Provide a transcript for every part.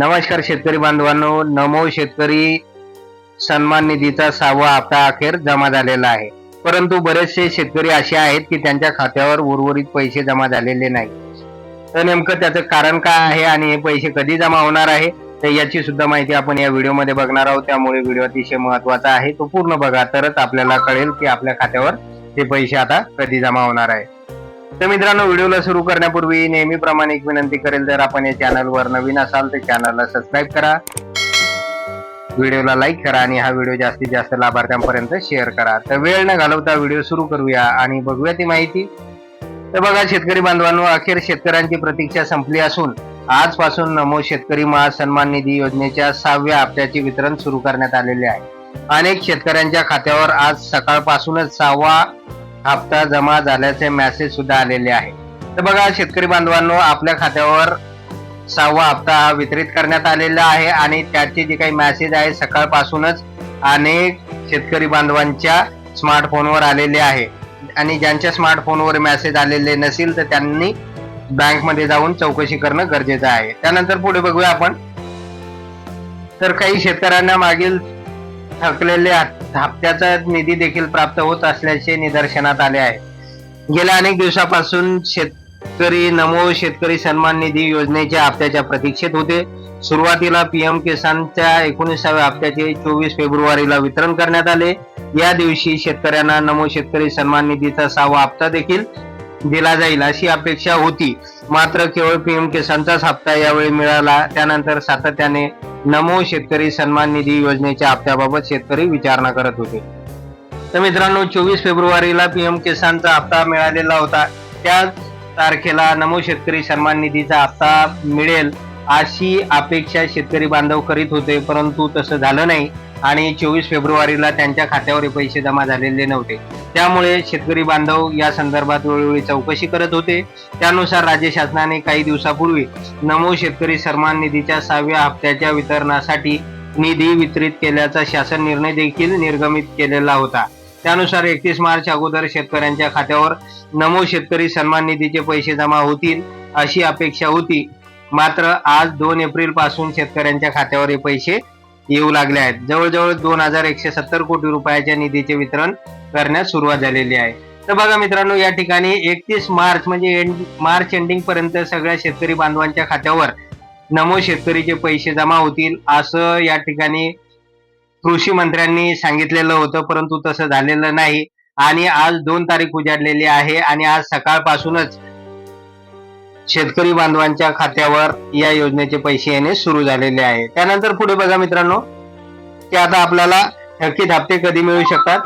नमस्कार शेतकरी बांधवांनो नमो शेतकरी सन्मान निधीचा सहावा हप्ता अखेर जमा झालेला आहे. परंतु बरेचसे शेतकरी असे आहेत की त्यांच्या खात्यावर उर्वरित पैसे जमा झालेले नाही. तर नेमकं त्याचं कारण काय आहे आणि हे पैसे कधी जमा होणार आहे तर याची सुद्धा माहिती आपण या व्हिडिओमध्ये बघणार आहोत. त्यामुळे व्हिडिओ अतिशय महत्त्वाचा आहे. तो पूर्ण बघा तरच आपल्याला कळेल की आपल्या खात्यावर ते पैसे आता कधी जमा होणार आहे. तर मित्रांनो व्हिडिओला सुरू करण्यापूर्वी नेहमीप्रमाणे एक विनंती करेल जर आपण या चॅनलवर नवीन असाल तर चॅनलला सबस्क्राईब करा. व्हिडिओला लाईक करा आणि हा व्हिडिओ जास्तीत जास्त लाभार्थ्यांपर्यंत शेअर करा. तर वेळ न घालवता व्हिडिओ सुरू करूया आणि बघूया ती माहिती. तर बघा शेतकरी बांधवांनो अखेर शेतकऱ्यांची प्रतीक्षा संपली असून आजपासून नमो शेतकरी महासन्मान निधी योजनेच्या सहाव्या हप्त्याचे वितरण सुरू करण्यात आलेले आहे. अनेक शेतकऱ्यांच्या खात्यावर आज सकाळपासूनच सहावा हप्ता जमा झाल्याचे मेसेज सुद्धा आलेले आहे तर बघा शेतकरी बांधवांनो आपल्या खात्यावर सहावा हप्ता हा वितरित करण्यात आलेला आहे आणि त्याचे जे काही मेसेज आहे सकाळपासूनच अनेक शेतकरी बांधवांच्या स्मार्टफोनवर आलेले आहे. आणि ज्यांच्या स्मार्टफोनवर मेसेज आलेले नसेल तर त्यांनी बँकमध्ये जाऊन चौकशी करणं गरजेचं आहे. त्यानंतर पुढे बघूया आपण. तर काही शेतकऱ्यांना मागील थकलेले हप्त्याचा निधी देखील प्राप्त होत असल्याचे निदर्शनात आले आहे. गेल्या अनेक दिवसापासून शेतकरी नमो शेतकरी सन्मान निधी योजनेच्या हप्त्याच्या प्रतीक्षेत होते. सुरुवातीला पीएम किसानच्या एकोणीसाव्या हप्त्याचे चोवीस फेब्रुवारीला वितरण करण्यात आले. या दिवशी शेतकऱ्यांना नमो शेतकरी सन्मान निधीचा सहावा हप्ता देखील दिला जाईल अशी अपेक्षा होती. मात्र केवळ पीएम किसानचाच हप्ता यावेळी मिळाला. त्यानंतर सातत्याने नमो शेतकरी सन्मान निधी योजनेच्या हप्त्याबाबत शेतकरी विचारणा करत होते. तर मित्रांनो चोवीस फेब्रुवारीला पीएम किसानचा हप्ता मिळालेला होता. त्याच तारखेला नमो शेतकरी सन्मान निधीचा हप्ता मिळेल अशी अपेक्षा शेतकरी बांधव करीत होते परंतु तसं झालं नाही आणि चोवीस फेब्रुवारीला त्यांच्या खात्यावर पैसे जमा झालेले नव्हते. त्यामुळे शेतकरी बांधव या संदर्भात वेळोवेळी चौकशी करत होते. त्यानुसार राज्य शासनाने काही दिवसापूर्वी नमो शेतकरी सन्मान निधीच्या सहाव्या हप्त्याच्या वितरणासाठी निधी वितरित केल्याचा शासन निर्णय देखील निर्गमित केलेला होता. त्यानुसार एकतीस मार्च अगोदर शेतकऱ्यांच्या खात्यावर नमो शेतकरी सन्मान निधीचे पैसे जमा होतील अशी अपेक्षा होती. मात्र आज दोन एप्रिलपासून शेतकऱ्यांच्या खात्यावर हे पैसे येऊ लागले आहेत. जवळजवळ दोन हजार एकशे सत्तर कोटी रुपयाच्या निधीचे वितरण करण्यास सुरुवात झालेली आहे. तर बघा मित्रांनो या ठिकाणी एकतीस मार्च म्हणजे एंड मार्च एंडिंग पर्यंत सगळ्या शेतकरी बांधवांच्या खात्यावर नमो शेतकरीचे पैसे जमा होतील असं या ठिकाणी कृषी मंत्र्यांनी सांगितलेलं होतं परंतु तसं झालेलं नाही. आणि आज दोन तारीख उजाडलेली आहे आणि आज सकाळपासूनच शेतकरी बांधवांच्या खात्यावर या योजनेचे पैसे येणे सुरू झालेले आहे. त्यानंतर पुढे बघा मित्रांनो की आता आपल्याला थकीत हप्ते कधी मिळू शकतात?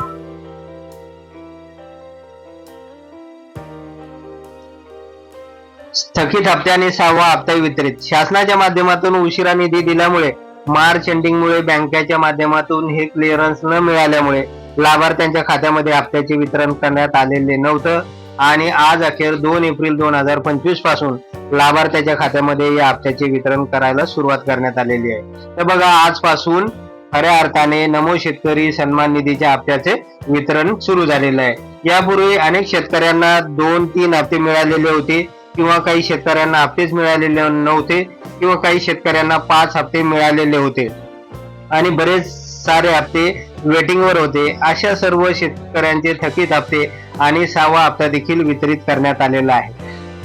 थकीत हप्त्याने सहावा हप्ता वितरित. शासनाच्या माध्यमातून उशिरा निधी दिल्यामुळे मार्च एंडिंगमुळे बँकेच्या माध्यमातून हे क्लिअरन्स न मिळाल्यामुळे लाभार्थ्यांच्या खात्यामध्ये हप्त्याचे वितरण करण्यात आलेले नव्हतं. आणि आज अखेर दोन एप्रिल दोन हजार पंचवीसपासून लाभार्थ्याच्या खात्यामध्ये या हप्त्याचे वितरण करायला सुरुवात करण्यात आलेली आहे. तर बघा आजपासून खऱ्या अर्थाने नमो शेतकरी सन्मान निधीच्या हप्त्याचे वितरण सुरू झालेलं आहे. यापूर्वी अनेक शेतकऱ्यांना दोन तीन हप्ते मिळालेले होते किंवा काही शेतकऱ्यांना हप्तेच मिळालेले नव्हते किंवा काही शेतकऱ्यांना पाच हप्ते मिळालेले होते आणि बरेच सारे हप्ते वेटिंगवर होते. अशा सर्व शेतकऱ्यांचे थकीत हप्ते आणि सहावा हप्ता देखील वितरित करण्यात आलेला आहे.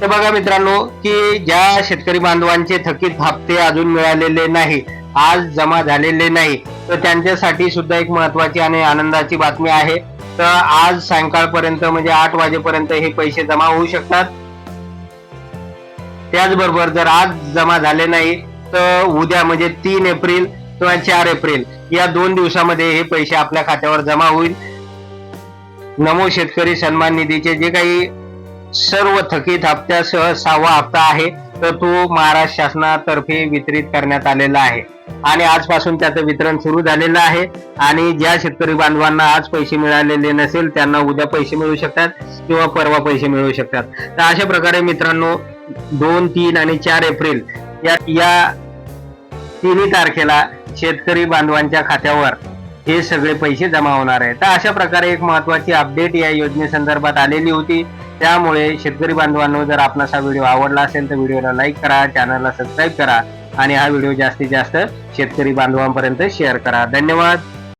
तर बघा मित्रांनो की ज्या शेतकरी बांधवांचे थकीत हप्ते अजून मिळालेले नाही आज जमा झालेले नाही तर त्यांच्यासाठी सुद्धा एक महत्वाची आणि आनंदाची बातमी आहे. तर आज सायंकाळपर्यंत म्हणजे आठ वाजेपर्यंत हे पैसे जमा होऊ शकतात. त्याचबरोबर जर आज जमा झाले नाही तर उद्या म्हणजे तीन एप्रिल किंवा चार एप्रिल या दोन दिवसामध्ये हे पैसे आपल्या खात्यावर जमा होईल. नमो शेतकरी सन्मान निधीचे जे काही सर्व थकीत हप्त्यासह सहावा हप्ता आहे तर तो महाराष्ट्र शासनातर्फे वितरित करण्यात आलेला आहे. आणि आजपासून त्याचं वितरण सुरू झालेलं आहे. आणि ज्या शेतकरी बांधवांना आज पैसे मिळालेले नसेल त्यांना उद्या पैसे मिळू शकतात किंवा परवा पैसे मिळू शकतात. तर अशा प्रकारे मित्रांनो दोन तीन आणि चार एप्रिल या या तिन्ही तारखेला शेतकरी बांधवांच्या खात्यावर हे सगळे पैसे जमा होणार आहे. तर अशा प्रकारे एक महत्वाची अपडेट या योजनेसंदर्भात आलेली होती. त्यामुळे शेतकरी बांधवांनो जर आपणास हा व्हिडिओ आवडला असेल तर व्हिडिओला लाईक करा चॅनलला सबस्क्राईब करा आणि हा व्हिडिओ जास्तीत जास्त शेतकरी बांधवांपर्यंत शेअर करा. धन्यवाद.